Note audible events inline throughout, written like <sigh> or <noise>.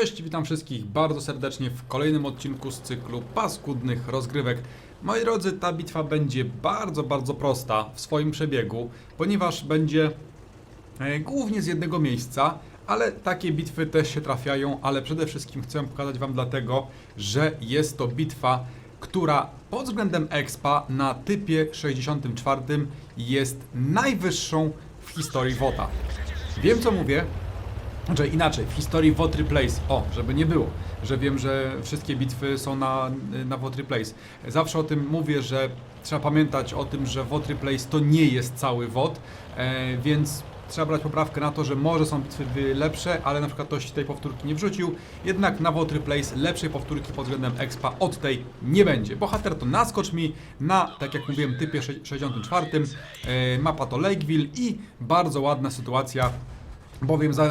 Cześć, witam wszystkich bardzo serdecznie w kolejnym odcinku z cyklu paskudnych rozgrywek. Moi drodzy, ta bitwa będzie bardzo, bardzo prosta w swoim przebiegu, ponieważ będzie e, głównie z jednego miejsca, ale takie bitwy też się trafiają, ale przede wszystkim chcę pokazać Wam dlatego, że jest to bitwa, która pod względem expa na typie 64 jest najwyższą w historii WOTA. Wiem co mówię, że inaczej, w historii Wotry Place, o, żeby nie było, że wiem, że wszystkie bitwy są na, na Wotry Place. Zawsze o tym mówię, że trzeba pamiętać o tym, że Wotry Place to nie jest cały WOT, e, więc trzeba brać poprawkę na to, że może są bitwy lepsze, ale na przykład ktoś tej powtórki nie wrzucił, jednak na Wotry Place lepszej powtórki pod względem expa od tej nie będzie. Bohater to naskocz mi na, tak jak mówiłem, typie sze- 64, e, mapa to Lakeville i bardzo ładna sytuacja bowiem za, y,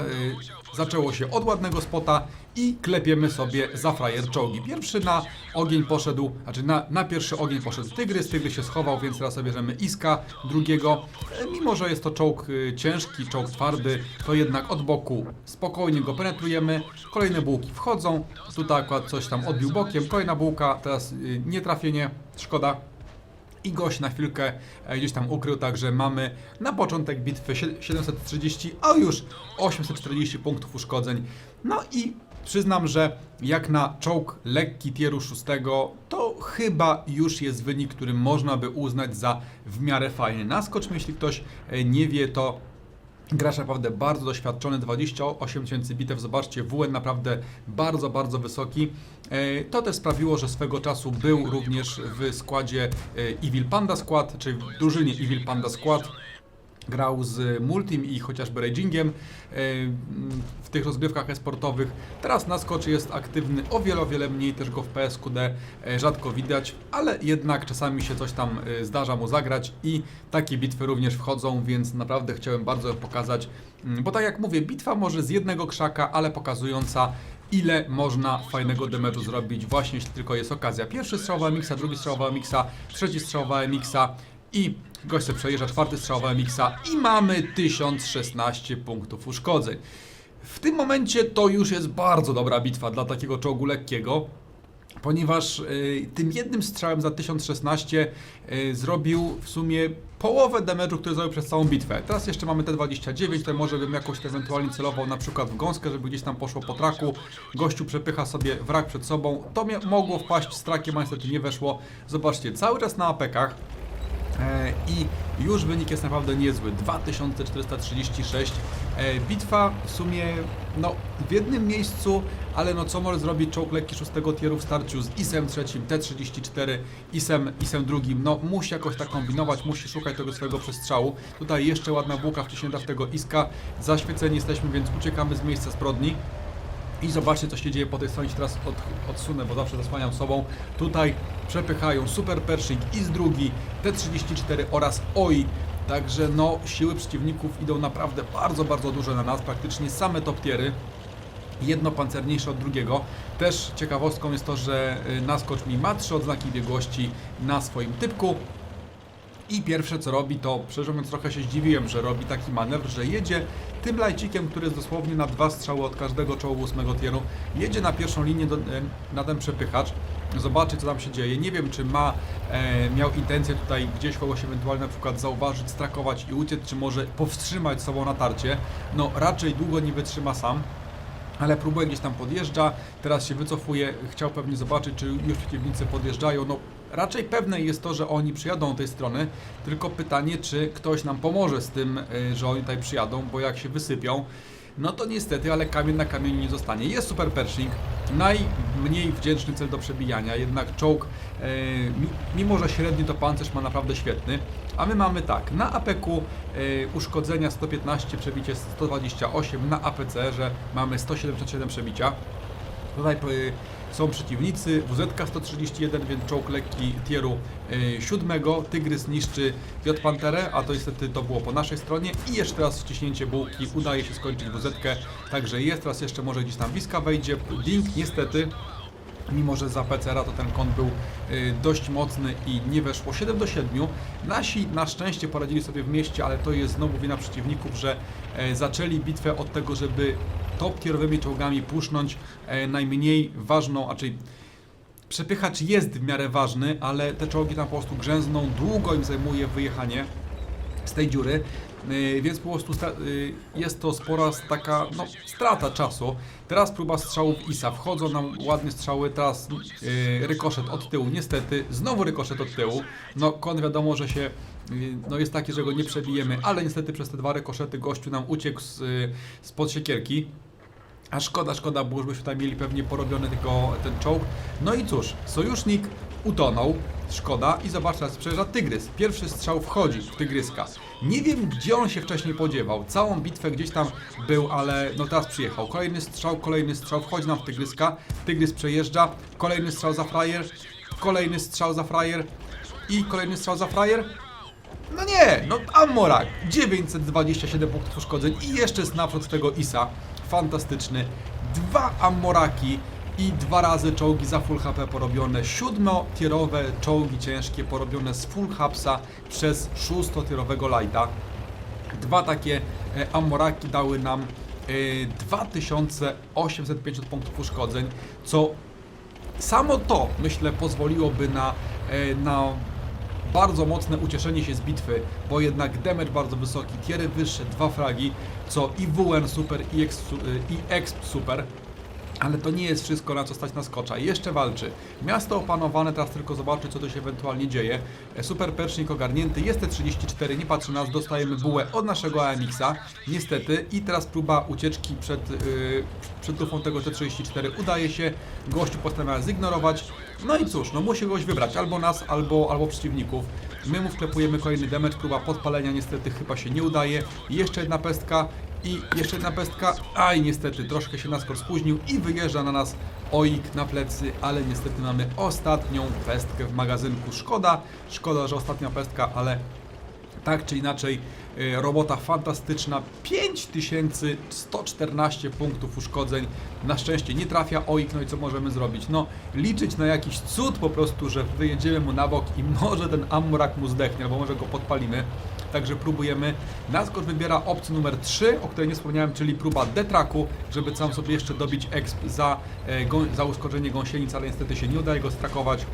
zaczęło się od ładnego spota i klepiemy sobie za frajer czołgi. Pierwszy na ogień poszedł, znaczy na, na pierwszy ogień poszedł Tygrys, Tygrys się schował, więc teraz sobie bierzemy Iska drugiego. E, Mimo, że jest to czołg y, ciężki, czołg twardy, to jednak od boku spokojnie go penetrujemy. Kolejne bułki wchodzą, tutaj akurat coś tam odbił bokiem, kolejna bułka, teraz y, nietrafienie, szkoda i gość na chwilkę e, gdzieś tam ukrył, także mamy na początek bitwy sie- 730, a już 840 punktów uszkodzeń. No i przyznam, że jak na czołg lekki tieru 6, to chyba już jest wynik, który można by uznać za w miarę fajny. Naskocz, jeśli ktoś e, nie wie, to Gracz naprawdę bardzo doświadczony, 28 tysięcy bitew, zobaczcie, WN naprawdę bardzo, bardzo wysoki. E, To też sprawiło, że swego czasu był również w składzie e, Evil Panda Squad, czyli w drużynie Evil Panda Squad. Grał z Multim i chociażby Ragingiem e, w tych rozgrywkach esportowych. Teraz Naskocz jest aktywny o wiele, o wiele mniej, też go w PSQD e, rzadko widać, ale jednak czasami się coś tam e, zdarza mu zagrać i takie bitwy również wchodzą, więc naprawdę chciałem bardzo pokazać, Mm, bo tak jak mówię, bitwa może z jednego krzaka, ale pokazująca ile można fajnego demetu zrobić właśnie jeśli tylko jest okazja. Pierwszy strzał miksa, drugi strzał miksa, trzeci strzał miksa i gość przejeżdża czwarty strzał miksa i mamy 1016 punktów uszkodzeń. W tym momencie to już jest bardzo dobra bitwa dla takiego czołgu lekkiego ponieważ y, tym jednym strzałem za 1016 y, zrobił w sumie połowę damage'u, który zrobił przez całą bitwę. Teraz jeszcze mamy T29, to może bym jakoś ewentualnie celował na przykład w gąskę, żeby gdzieś tam poszło po traku. Gościu przepycha sobie wrak przed sobą. To mogło wpaść z trakiem, a niestety nie weszło. Zobaczcie, cały czas na apekach. E, I już wynik jest naprawdę niezły. 2436. E, Bitwa w sumie no, w jednym miejscu, ale no co może zrobić czołg lekki 6 tieru w starciu z ISem trzecim, T34, ISem, ISem drugim. No musi jakoś tak kombinować, musi szukać tego swojego przestrzału. Tutaj jeszcze ładna bułka wciśnięta w tego Iska. Zaświeceni jesteśmy, więc uciekamy z miejsca zbrodni. I zobaczcie, co się dzieje po tej stronie. Teraz od, odsunę, bo zawsze zasłaniam sobą. Tutaj przepychają Super Pershing, IS drugi, T-34 oraz OI. Także no, siły przeciwników idą naprawdę bardzo, bardzo duże na nas. Praktycznie same top tiery. Jedno pancerniejsze od drugiego. Też ciekawostką jest to, że y, naskocz mi ma trzy odznaki biegłości na swoim typku. I pierwsze co robi, to szczerze mówiąc trochę się zdziwiłem, że robi taki manewr, że jedzie tym lajcikiem, który jest dosłownie na dwa strzały od każdego czołgu ósmego tieru, jedzie na pierwszą linię do, e, na ten przepychacz, zobaczy co tam się dzieje. Nie wiem, czy ma, e, miał intencję tutaj gdzieś kogoś ewentualnie na przykład zauważyć, strakować i uciec, czy może powstrzymać sobą natarcie. No raczej długo nie wytrzyma sam. Ale próbuje gdzieś tam podjeżdża, teraz się wycofuje, chciał pewnie zobaczyć, czy już przeciwnicy podjeżdżają. No raczej pewne jest to, że oni przyjadą od tej strony, tylko pytanie, czy ktoś nam pomoże z tym, y, że oni tutaj przyjadą, bo jak się wysypią, no to niestety, ale kamień na kamieniu nie zostanie. Jest Super Pershing, najmniej wdzięczny cel do przebijania, jednak czołg, e, mi- mimo że średni to pancerz ma naprawdę świetny, a my mamy tak, na APK-u e, uszkodzenia 115, przebicie 128, na APCR-ze mamy 177 przebicia. Tutaj są przeciwnicy, WZ 131, więc czołg lekki tieru y, siódmego. Tygrys niszczy J Panterę, a to niestety to było po naszej stronie. I jeszcze raz wciśnięcie bułki, udaje się skończyć WZ, także jest, teraz jeszcze może gdzieś tam Wiska wejdzie. Ding niestety Mimo, że za PCR-a to ten kąt był y, dość mocny i nie weszło 7 do 7. Nasi na szczęście poradzili sobie w mieście, ale to jest znowu wina przeciwników, że e, zaczęli bitwę od tego, żeby top tierowymi czołgami pusznąć e, najmniej ważną, a czyli przepychacz jest w miarę ważny, ale te czołgi tam po prostu grzęzną, długo im zajmuje wyjechanie z tej dziury, yy, więc po prostu yy, jest to spora taka no, strata czasu. Teraz próba strzałów ISA, wchodzą nam ładnie strzały, teraz yy, rykoszet od tyłu, niestety, znowu rykoszet od tyłu. No kon wiadomo, że się no jest taki, że go nie przebijemy, ale niestety przez te dwa rykoszety gościu nam uciekł z, spod siekierki. A szkoda, szkoda, bo już byśmy tutaj mieli pewnie porobiony tylko ten czołg. No i cóż, sojusznik utonął, szkoda i zobacz, teraz przejeżdża Tygrys. Pierwszy strzał wchodzi w Tygryska. Nie wiem, gdzie on się wcześniej podziewał. Całą bitwę gdzieś tam był, ale no teraz przyjechał. Kolejny strzał, kolejny strzał, wchodzi nam w Tygryska. Tygrys przejeżdża, kolejny strzał za frajer, kolejny strzał za frajer i kolejny strzał za frajer. No nie, no Amorak, 927 punktów uszkodzeń i jeszcze snapshot tego Isa, fantastyczny. Dwa Amoraki i dwa razy czołgi za full HP porobione, siódmotierowe czołgi ciężkie porobione z full hapsa przez szóstotierowego lighta. Dwa takie e, Amoraki dały nam e, 2850 punktów uszkodzeń, co samo to, myślę, pozwoliłoby na, e, na bardzo mocne ucieszenie się z bitwy, bo jednak damage bardzo wysoki, tiery wyższe, dwa fragi, co i WN super, i Exp, i Exp super. Ale to nie jest wszystko, na co stać na skocza. Jeszcze walczy. Miasto opanowane, teraz tylko zobaczyć, co tu się ewentualnie dzieje. E, Super percznik ogarnięty, jest T34, nie patrzy na nas, dostajemy bułę od naszego AMX-a, niestety. I teraz próba ucieczki przed, yy, przed lufą tego T34 udaje się. Gościu postanawia zignorować. No i cóż, no musi kogoś wybrać, albo nas, albo, albo przeciwników. My mu wklepujemy kolejny damage, próba podpalenia niestety chyba się nie udaje. Jeszcze jedna pestka i jeszcze jedna pestka. Aj, niestety, troszkę się naskor spóźnił i wyjeżdża na nas oik na plecy, ale niestety mamy ostatnią pestkę w magazynku. Szkoda, szkoda, że ostatnia pestka, ale tak czy inaczej, robota fantastyczna. 5114 punktów uszkodzeń. Na szczęście nie trafia OIK, no i co możemy zrobić? No, liczyć na jakiś cud po prostu, że wyjedziemy mu na bok i może ten Amorak mu zdechnie, albo może go podpalimy. Także próbujemy. Naskocz wybiera opcję numer 3, o której nie wspomniałem, czyli próba detraku, żeby sam sobie jeszcze dobić exp za, e, za uszkodzenie gąsienic, ale niestety się nie udaje go strakować.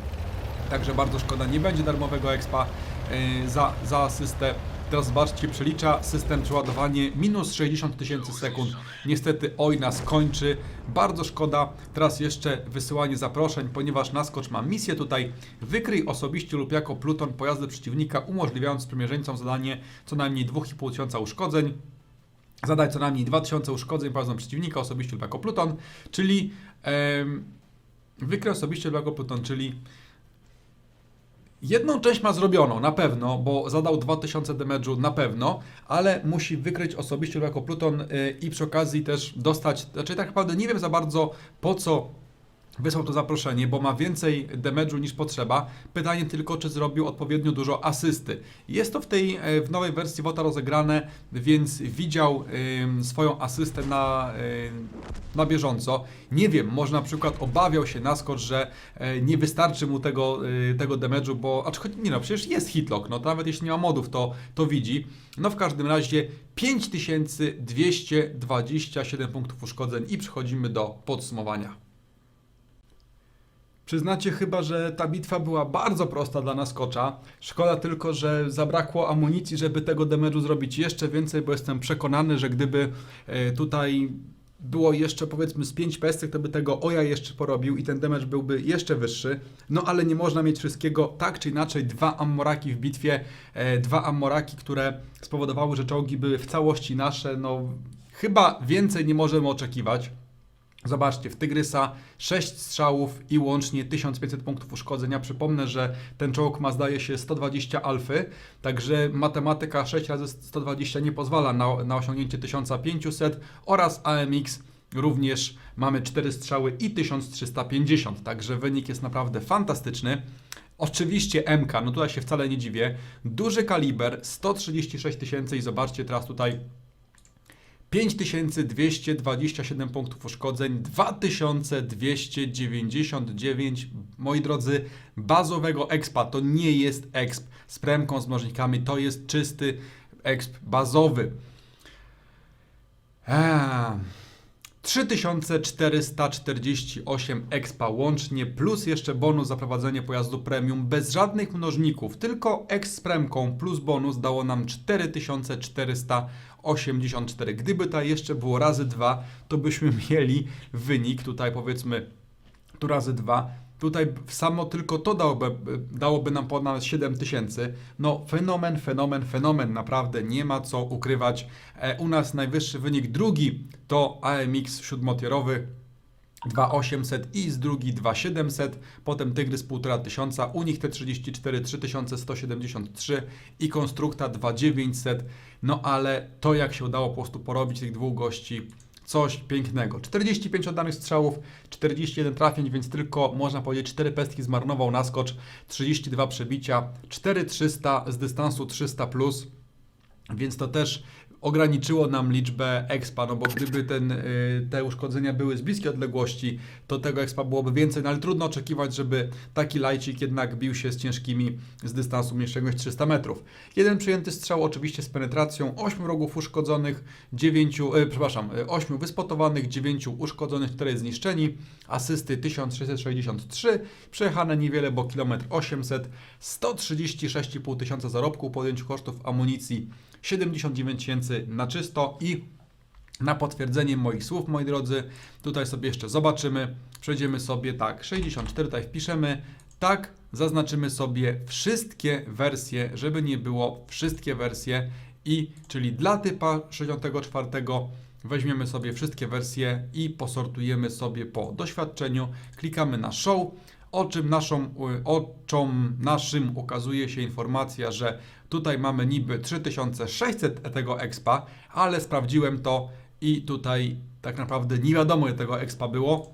Także bardzo szkoda, nie będzie darmowego expa yy, za, za asystę. Teraz zobaczcie, przelicza system przeładowanie minus 60 tysięcy sekund. Niestety oj nas kończy. Bardzo szkoda. Teraz jeszcze wysyłanie zaproszeń, ponieważ Naskocz ma misję tutaj. Wykryj osobiście lub jako pluton pojazdy przeciwnika, umożliwiając sprzymierzeńcom zadanie co najmniej 2,5 tysiąca uszkodzeń. Zadaj co najmniej 2000 uszkodzeń pojazdom przeciwnika osobiście lub jako pluton, czyli em, wykryj osobiście lub jako pluton, czyli Jedną część ma zrobioną, na pewno, bo zadał 2000 damage'u na pewno, ale musi wykryć osobiście jako pluton y, i przy okazji też dostać, znaczy tak naprawdę nie wiem za bardzo po co wysłał to zaproszenie, bo ma więcej damage'u niż potrzeba. Pytanie tylko, czy zrobił odpowiednio dużo asysty. Jest to w tej e, w nowej wersji WOTA rozegrane, więc widział swoją asystę na, na bieżąco. Nie wiem, może na przykład obawiał się naskocz, że e, nie wystarczy mu tego, y, tego damage'u, bo acz choć nie no, przecież jest hitlock, no to nawet jeśli nie ma modów, to, to widzi. No w każdym razie 5227 punktów uszkodzeń i przechodzimy do podsumowania. Przyznacie chyba, że ta bitwa była bardzo prosta dla naskocza. Szkoda tylko, że zabrakło amunicji, żeby tego damage'u zrobić jeszcze więcej, bo jestem przekonany, że gdyby e, tutaj było jeszcze powiedzmy z 5 pestek, to by tego oja jeszcze porobił i ten damage byłby jeszcze wyższy. No ale nie można mieć wszystkiego. Tak czy inaczej, dwa Ammoraki w bitwie, e, dwa Ammoraki, które spowodowały, że czołgi były w całości nasze. No chyba więcej nie możemy oczekiwać. Zobaczcie, w Tygrysa 6 strzałów i łącznie 1500 punktów uszkodzenia. Przypomnę, że ten czołg ma zdaje się 120 alfy, także matematyka 6 razy 120 nie pozwala na, na osiągnięcie 1500 oraz AMX również mamy 4 strzały i 1350, także wynik jest naprawdę fantastyczny. Oczywiście MK, no tutaj się wcale nie dziwię. Duży kaliber, 136 tysięcy i zobaczcie teraz tutaj 5227 punktów uszkodzeń, 2299, moi drodzy, bazowego expa. To nie jest exp z premką, z mnożnikami, to jest czysty exp bazowy. Eee. 3448 expa łącznie, plus jeszcze bonus za prowadzenie pojazdu premium bez żadnych mnożników. Tylko X z premką plus bonus dało nam 4484. Gdyby to jeszcze było razy dwa, to byśmy <laughs> mieli wynik tutaj powiedzmy tu razy dwa. Tutaj samo tylko to dałoby, dałoby nam ponad 7 tysięcy. No fenomen, fenomen, fenomen. Naprawdę nie ma co ukrywać. E, u nas najwyższy wynik drugi to AMX siódmotierowy 2800 i z drugi 2700, potem Tygrys 1500, u nich te 34 3173 i Konstrukta 2900. No ale to jak się udało po prostu porobić tych dwóch gości, coś pięknego. 45 oddanych strzałów, 41 trafień, więc tylko można powiedzieć 4 pestki zmarnował na skocz, 32 przebicia, 4300 z dystansu 300 plus. Więc to też ograniczyło nam liczbę expa, no bo gdyby ten, y, te uszkodzenia były z bliskiej odległości, to tego expa byłoby więcej, no ale trudno oczekiwać, żeby taki lajcik jednak bił się z ciężkimi z dystansu mniejszego niż 300 metrów. Jeden przyjęty strzał oczywiście z penetracją, 8 rogów uszkodzonych, 9, y, przepraszam, 8 wyspotowanych, 9 uszkodzonych, 4 zniszczeni, asysty 1663, przejechane niewiele, bo kilometr 800, 136,5 tysiąca zarobku, po podjęciu kosztów amunicji 79 tysięcy na czysto i na potwierdzenie moich słów, moi drodzy, tutaj sobie jeszcze zobaczymy. Przejdziemy sobie tak, 64 tutaj wpiszemy, tak, zaznaczymy sobie wszystkie wersje, żeby nie było wszystkie wersje. I czyli dla typa 64 weźmiemy sobie wszystkie wersje i posortujemy sobie po doświadczeniu, klikamy na show, o czym naszą, oczom naszym ukazuje się informacja, że tutaj mamy niby 3600 tego expa, ale sprawdziłem to i tutaj tak naprawdę nie wiadomo ile tego expa było,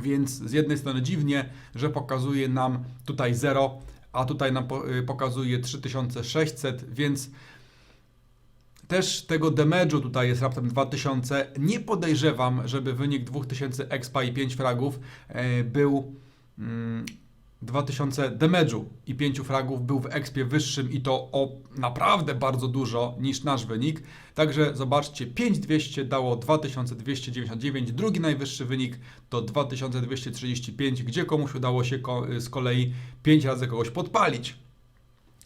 więc z jednej strony dziwnie, że pokazuje nam tutaj 0, a tutaj nam y, pokazuje 3600, więc też tego damage'u tutaj jest raptem 2000. Nie podejrzewam, żeby wynik 2000 expa i 5 fragów e, był mm, 2000 damage'u i 5 fragów był w expie wyższym i to o naprawdę bardzo dużo niż nasz wynik. Także zobaczcie, 5200 dało 2299, drugi najwyższy wynik to 2235, gdzie komuś udało się z kolei 5 razy kogoś podpalić.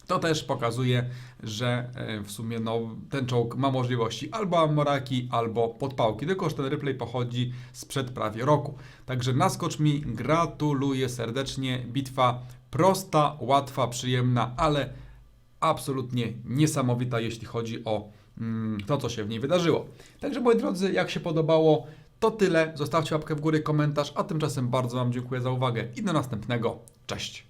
To też pokazuje, że e, w sumie no, ten czołg ma możliwości albo amoraki, albo podpałki. Tylko, że ten replay pochodzi sprzed prawie roku. Także naskocz mi, gratuluję serdecznie. Bitwa prosta, łatwa, przyjemna, ale absolutnie niesamowita, jeśli chodzi o mm, to, co się w niej wydarzyło. Także moi drodzy, jak się podobało, to tyle. Zostawcie łapkę w górę, komentarz, a tymczasem bardzo Wam dziękuję za uwagę i do następnego. Cześć!